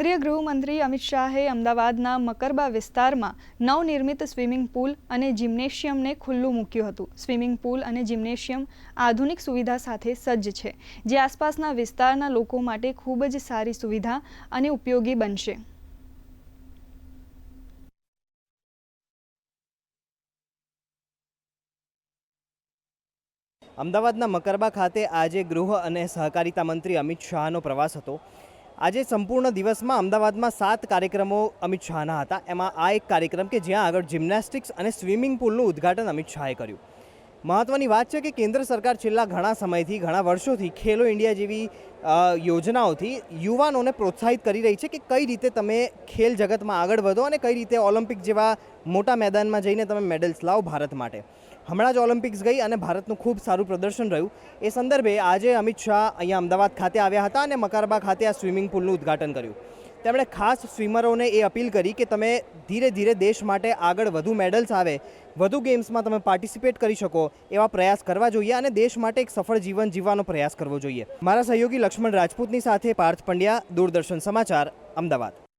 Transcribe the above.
કેન્દ્રીય ગૃહમંત્રી અમિત શાહે અમદાવાદના મકરબા વિસ્તારમાં નવનિર્મિત સ્વિમિંગ પુલ અને જિમ્નેશિયમને ખુલ્લું મૂક્યું હતું. સ્વિમિંગ પુલ અને જિમ્નેશિયમ આધુનિક સુવિધા સાથે સજ્જ છે, જે આસપાસના વિસ્તારના લોકો માટે ખૂબ જ સારી સુવિધા અને ઉપયોગી બનશે. અમદાવાદના મકરબા ખાતે આજે ગૃહ અને સહકારિતા મંત્રી અમિત શાહનો પ્રવાસ હતો. આજે સંપૂર્ણ દિવસમાં અમદાવાદમાં સાત કાર્યક્રમો અમિત શાહના હતા. એમાં આ એક કાર્યક્રમ કે જ્યાં આગળ જિમ્નેસ્ટિક્સ અને સ્વિમિંગ પુલનું ઉદ્ઘાટન અમિત શાહે કર્યું. મહત્વની વાત છે કે કેન્દ્ર સરકાર છેલ્લા ઘણા સમયથી, ઘણા વર્ષોથી ખેલો ઇન્ડિયા જેવી યોજનાઓથી યુવાનોને પ્રોત્સાહિત કરી રહી છે કે કઈ રીતે તમે ખેલ જગતમાં આગળ વધો અને કઈ રીતે ઓલિમ્પિક જેવા મોટા મેદાનમાં જઈને તમે મેડલ્સ લાવો ભારત માટે. હમણાં જ ઓલિમ્પિક્સ ગઈ અને ભારતનું ખૂબ સારું પ્રદર્શન રહ્યું. એ સંદર્ભે આજે અમિત શાહ અહીંયા અમદાવાદ ખાતે આવ્યા હતા અને મકારબા ખાતે આ સ્વિમિંગ પુલનું ઉદ્ઘાટન કર્યું. તેમણે ખાસ સ્વિમરોને એ અપીલ કરી કે તમે ધીરે ધીરે દેશ માટે આગળ વધુ મેડલ્સ આવે, વધુ ગેમ્સમાં તમે પાર્ટિસિપેટ કરી શકો એવા પ્રયાસ કરવા જોઈએ અને દેશ માટે એક સફળ જીવન જીવવાનો પ્રયાસ કરવો જોઈએ. મારા સહયોગી લક્ષ્મણ રાજપૂતની સાથે પાર્થ પંડ્યા, દૂરદર્શન સમાચાર, અમદાવાદ.